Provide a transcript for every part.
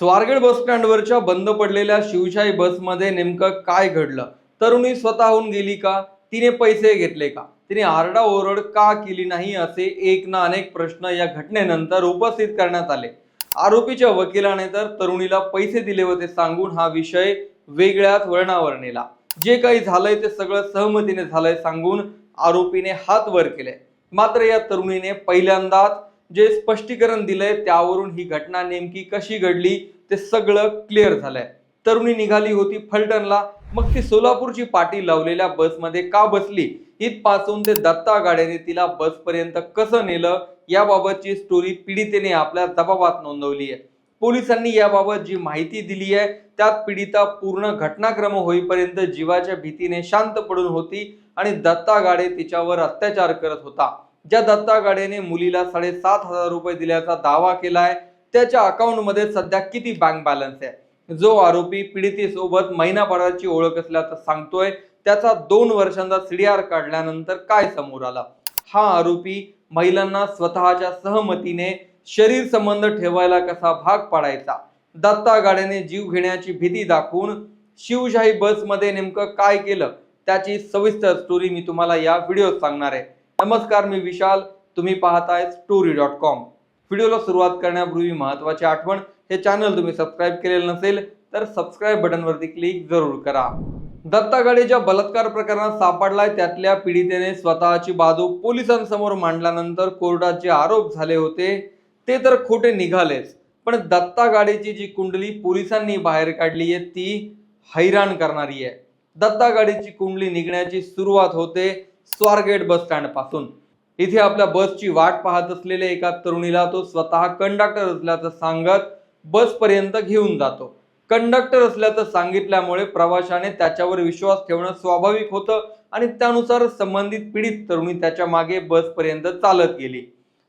स्वारगेट बस स्टँडवरच्या बंद पडलेल्या शिवशाही बसमध्ये नेमकं काय घडलं? तरुणी स्वतःहून गेली का? तिने पैसे घेतले का? तिने आरडाओरड का केली नाही असे एक ना अनेक प्रश्न या घटनेनंतर उपस्थित करण्यात आले. आरोपीच्या वकिलाने तर तरुणीला पैसे दिले होते सांगून हा विषय वेगळ्याच वळणावर नेला जे काही झालंय ते सगळं सहमतीने झालंय सांगून आरोपीने हात वर केले. मात्र या तरुणीने पहिल्यांदाच जे स्पष्टीकरण दिलंय त्यावरून ही घटना नेमकी कशी घडली ते सगळं क्लिअर झालंय. तरुणी निघाली होती फलटणला. मग ती सोलापूरची पाटी लावलेल्या बसमध्ये का बसली? इथपासून ते दत्ता गाड्याने तिला बसपर्यंत कसं नेलं? याबाबतची स्टोरी पीडितेने आपल्या जबाबात नोंदवली आहे. पोलिसांनी याबाबत जी माहिती दिली आहे त्यात पीडिता पूर्ण घटनाक्रम होईपर्यंत जीवाच्या भीतीने शांत पडून होती आणि दत्ता गाडे तिच्यावर अत्याचार करत होता. ज्या दत्ता गाडेने मुलीला साडेसात हजार रुपये दिल्याचा दावा केलाय त्याच्या अकाउंटमध्ये सध्या किती बँक बॅलन्स आहे? जो आरोपी पीडितेसोबत महिनाभराची ओळख असल्याचं सांगतोय त्याचा दोन वर्षांचा सीडीआर काढल्यानंतर काय समोर आला? हा आरोपी महिलांना स्वतःच्या सहमतीने शरीर संबंध ठेवायला कसा भाग पाडायचा? दत्ता गाड्याने जीव घेण्याची भीती दाखवून शिवशाही बसमध्ये नेमकं काय केलं? त्याची सविस्तर स्टोरी मी तुम्हाला या व्हिडिओत सांगणार आहे. नमस्कार मी विशाल. तुम्ही पाहताय स्टोरी डॉट कॉम व्हिडिओला सुरुवात करण्यापूर्वी महत्वाची आठवण हे चॅनल तुम्ही सबस्क्राईब केलेलं नसेल तर सबस्क्राईब बटनवरती क्लिक जरूर करा. दत्ता गाडे बलात्कार प्रकरणात सापडलाय त्यातल्या पीडितेने स्वतःची बाजू पोलिसांसमोर मांडल्यानंतर कोर्टात जे आरोप झाले होते. ते तर खोटे निघालेच पण दत्ता गाडीची जी कुंडली पोलिसांनी बाहेर काढली आहे ती हैराण करणारी आहे. दत्ता गाडीची कुंडली निघण्याची सुरुवात होते स्वारगेट बस स्टँडपासून. इथे आपल्या बसची वाट पाहत असलेल्या एका तरुणीला तो स्वतः कंडक्टर असल्याचं सांगत बस पर्यंत घेऊन जातो. कंडक्टर असल्याचं सांगितल्यामुळे प्रवाशाने त्याच्यावर विश्वास ठेवणं स्वाभाविक होतं आणि त्यानुसार संबंधित पीडित तरुणी त्याच्यामागे बसपर्यंत चालत गेली.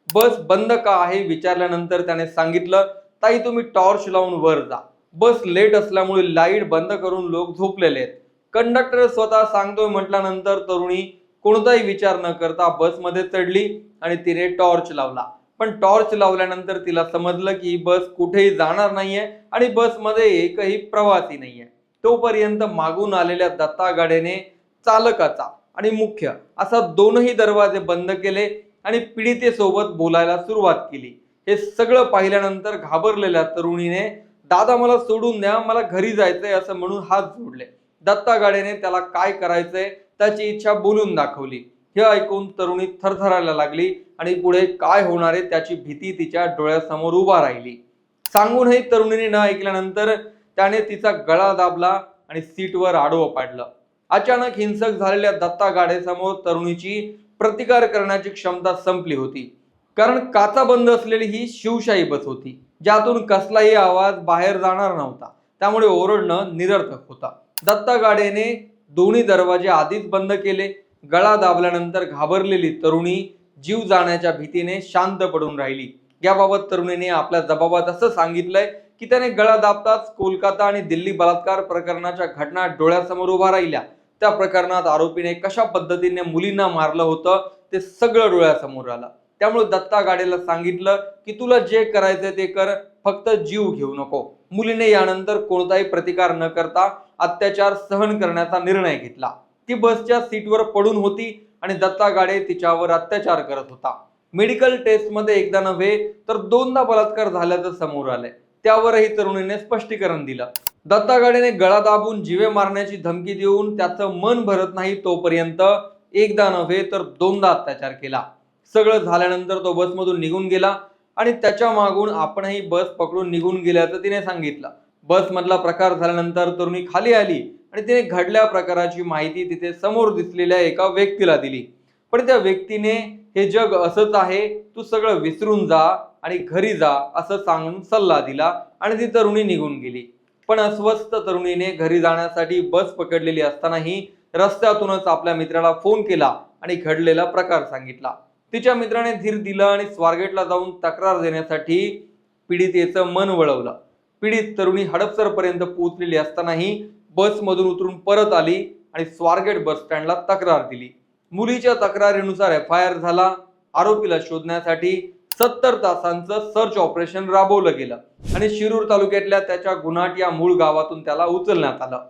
बस बंद का आहे विचारल्यानंतर त्याने सांगितलं ताई तुम्ही टॉर्च लावून वर जा. बस लेट असल्यामुळे लाइट बंद करून लोक झोपलेले आहेत. कंडक्टर स्वतः सांगतोय म्हटल्यानंतर तरुणी कोणताही विचार न करता बसमध्ये चढली आणि तिने टॉर्च लावला. पण टॉर्च लावल्यानंतर तिला समजलं की ही बस कुठेही जाणार नाहीये आणि बसमध्ये एकही प्रवासी नाहीये. तोपर्यंत मागून आलेल्या दत्ता गाड्याने चालकाचा आणि मुख्य असा दोनही दरवाजे बंद केले आणि पीडितेसोबत बोलायला सुरुवात केली. हे सगळं पाहिल्यानंतर घाबरलेल्या तरुणीने दादा मला सोडून द्या मला घरी जायचंय असं म्हणून हात जोडले. दत्ता गाड्याने त्याला काय करायचंय त्याची इच्छा बोलून दाखवली. हे ऐकून तरुणी थरथरायला लागली आणि पुढे काय होणार आहे त्याची भीती तिच्या डोळ्यासमोर उभा राहिली. सांगूनही तरुणीने न ऐकल्यानंतर त्याने तिचा गळा दाबला आणि सीटवर आडवं पाडलं. अचानक हिंसक झालेल्या दत्ता गाड्यासमोर तरुणीची प्रतिकार करण्याची क्षमता संपली होती. कारण काचा बंद असलेली ही शिवशाही बस होती ज्यातून कसलाही आवाज बाहेर जाणार नव्हता. त्यामुळे ओरडणं निरर्थक होता. दत्ता गाडेने दोन्ही दरवाजे आधीच बंद केले. गळा दाबल्यानंतर घाबरलेली तरुणी जीव जाण्याच्या भीतीने शांत पडून राहिली. याबाबत तरुणीने आपल्या जबाबात असं सांगितलंय की त्याने गळा दाबताच कोलकाता आणि दिल्ली बलात्कार प्रकरणाच्या घटना डोळ्यासमोर उभा राहिल्या. त्या प्रकरणात आरोपीने कशा पद्धतीने मुलींना मारलं होतं ते सगळं डोळ्यासमोर आलं. त्यामुळे दत्ता गाडेला सांगितलं की तुला जे करायचंय ते कर फक्त जीव घेऊ नको. मुलीने यानंतर कोणताही प्रतिकार न करता अत्याचार सहन करण्याचा निर्णय घेतला. ती बसच्या सीटवर पडून होती आणि दत्ता गाडे तिच्यावर अत्याचार करत होता. मेडिकल टेस्टमध्ये एकदा नव्हे तर दोनदा बलात्कार झाल्याचं समोर आलंय. त्यावरही तरुणीने स्पष्टीकरण दिलं. दत्ता गाडेने गळा दाबून जीवे मारण्याची धमकी देऊन त्याचं मन भरत नाही तोपर्यंत एकदा नव्हे तर दोनदा अत्याचार केला. सगळं झाल्यानंतर तो बसमधून निघून गेला आणि त्याच्या मागून आपणही बस पकडून निघून गेल्याचं तिने सांगितलं. बस मधला प्रकार झाल्यानंतर तरुणी खाली आली आणि तिने घडल्या प्रकाराची माहिती तिथे समोर दिसलेल्या एका व्यक्तीला दिली. पण त्या व्यक्तीने हे जग असंच आहे तू सगळं विसरून जा आणि घरी जा असं सांगून सल्ला दिला आणि ती तरुणी निघून गेली. पण अस्वस्थ तरुणीने घरी जाण्यासाठी बस पकडलेली असतानाही रस्त्यातूनच आपल्या मित्राला फोन केला आणि घडलेला प्रकार सांगितला. तिच्या मित्राने धीर दिला आणि स्वारगेटला जाऊन तक्रार देण्यासाठी पीडितेचं मन वळवलं. पीडित तरुणी हडपसरपर्यंत पोहोचलेली असतानाही बसमधून उतरून परत आली आणि स्वारगेट बस स्टँडला तक्रार दिली. मुलीच्या तक्रारीनुसार एफ आय आर झाला. आरोपीला शोधण्यासाठी सत्तर तासांचं सर्च ऑपरेशन राबवलं गेलं आणि शिरूर तालुक्यातल्या त्याच्या गुन्हाट या मूळ गावातून त्याला उचलण्यात आलं.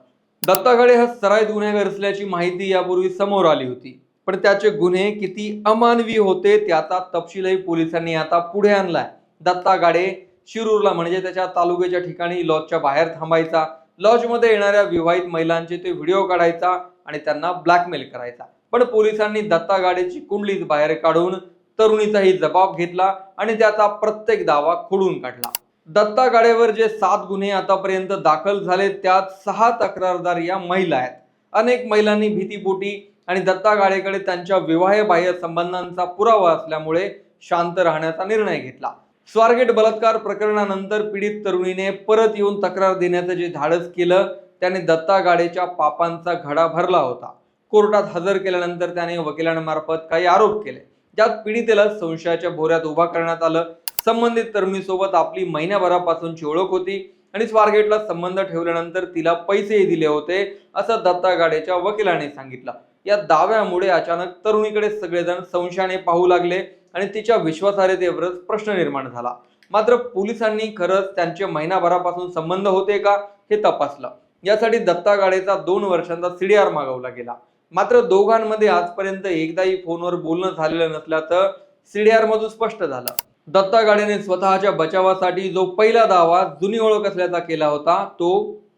दत्तागडे हा सराईत गुन्हेगार असल्याची माहिती यापूर्वी समोर आली होती. पण त्याचे गुन्हे किती अमानवी होते त्याचा तपशीलही पोलिसांनी आता पुढे आणलाय. दत्ता गाडे शिरूरला म्हणजे त्याच्या तालुक्याच्या ठिकाणी लॉजच्या बाहेर थांबायचा. लॉजमध्ये येणाऱ्या विवाहित महिलांचे ते व्हिडिओ काढायचा आणि त्यांना ब्लॅकमेल करायचा. पण पोलिसांनी दत्ता गाडेची कुंडलीच बाहेर काढून तरुणीचाही जबाब घेतला आणि त्याचा प्रत्येक दावा खोडून काढला. दत्ता गाडेवर जे सात गुन्हे आतापर्यंत दाखल झाले त्यात सहा तक्रारदार या महिला आहेत. अनेक महिलांनी भीतीपोटी आणि दत्ता गाडेकडे त्यांच्या विवाहबाह्य संबंधांचा पुरावा असल्यामुळे शांत राहण्याचा निर्णय घेतला. स्वारगेट बलात्कार प्रकरणानंतर पीडित तरुणीने परत येऊन तक्रार देण्याचं जे धाडस केलं त्याने दत्ता गाडेच्या पापांचा घडा भरला होता. कोर्टात हजर केल्यानंतर त्याने वकिलांमार्फत काही आरोप केले. ज्यात पीडितेला संशयाच्या भोऱ्यात उभा करण्यात आलं. संबंधित तरुणीसोबत आपली महिन्याभरापासूनची ओळख होती आणि स्वारगेटला संबंध ठेवल्यानंतर तिला पैसेही दिले होते असं दत्ता गाडेच्या वकिलाने सांगितलं. या दाव्यामुळे अचानक तरुणीकडे सगळेजण संशयाने पाहू लागले. आणि तिच्या विश्वासार्हतेवरच प्रश्न निर्माण झाला. मात्र पोलिसांनी खरंच त्यांचे महिनाभरापासून संबंध होते का हे तपासलं. यासाठी दत्ता गाडेचा दोन वर्षांचा सीडीआर मागवला गेला. मात्र दोघांमध्ये आजपर्यंत एकदाही फोनवर बोलणं झालेलं नसल्याचं सीडीआर मधून स्पष्ट झालं. दत्ता गाडेने स्वतःच्या बचावासाठी जो पहिला दावा जुनी ओळख असल्याचा केला होता तो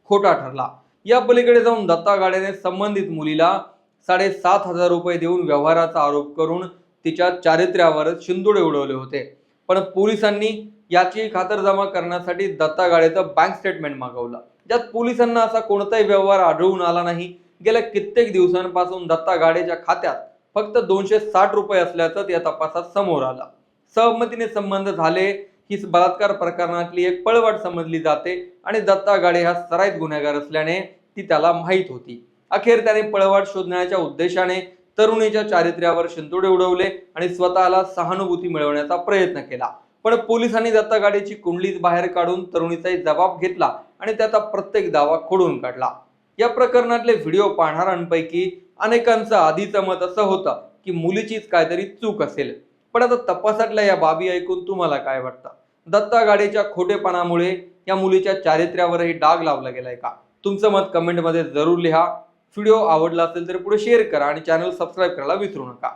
खोटा ठरला. या पलीकडे जाऊन दत्ता गाडेने संबंधित मुलीला साडेसात हजार रुपये देऊन व्यवहाराचा आरोप करून तिच्या चारित्र्यावरच शिंदुडे उडवले होते. पण पोलिसांनी याची खातरजमा करण्यासाठी दत्ता गाडेचं बँक स्टेटमेंट मागवलं. ज्यात पोलिसांना असा कोणताही व्यवहार आढळून आला नाही. गेल्या कित्येक दिवसांपासून दत्ता गाडेच्या खात्यात फक्त दोनशे साठ रुपये असल्याचं या तपासात समोर आला. सहमतीने संबंध झाले ही बलात्कार प्रकरणातली एक पळवाट समजली जाते आणि दत्ता गाडे हा सराईत गुन्हेगार असल्याने ती त्याला माहीत होती. अखेर त्याने पळवाट शोधण्याच्या उद्देशाने तरुणीच्या चारित्र्यावर शिंतोडे उडवले आणि स्वतःला सहानुभूती मिळवण्याचा प्रयत्न केला. पण पोलिसांनी दत्ता गाडीची कुंडलीच बाहेर काढून तरुणीचाही जबाब घेतला आणि त्याचा प्रत्येक दावा खोडून काढला. या प्रकरणातले व्हिडिओ पाहणाऱ्यांपैकी अनेकांचं आधीचं मत असं होतं की मुलीचीच काहीतरी चूक असेल. पण आता तपासातल्या या बाबी ऐकून तुम्हाला काय वाटतं? दत्ता गाडीच्या खोटेपणामुळे या मुलीच्या चारित्र्यावरही डाग लावला गेलाय का? तुमचं मत कमेंटमध्ये जरूर लिहा. व्हिडिओ आवडला असेल तर पुढे शेअर करा आणि चॅनल सबस्क्राईब करायला विसरू नका.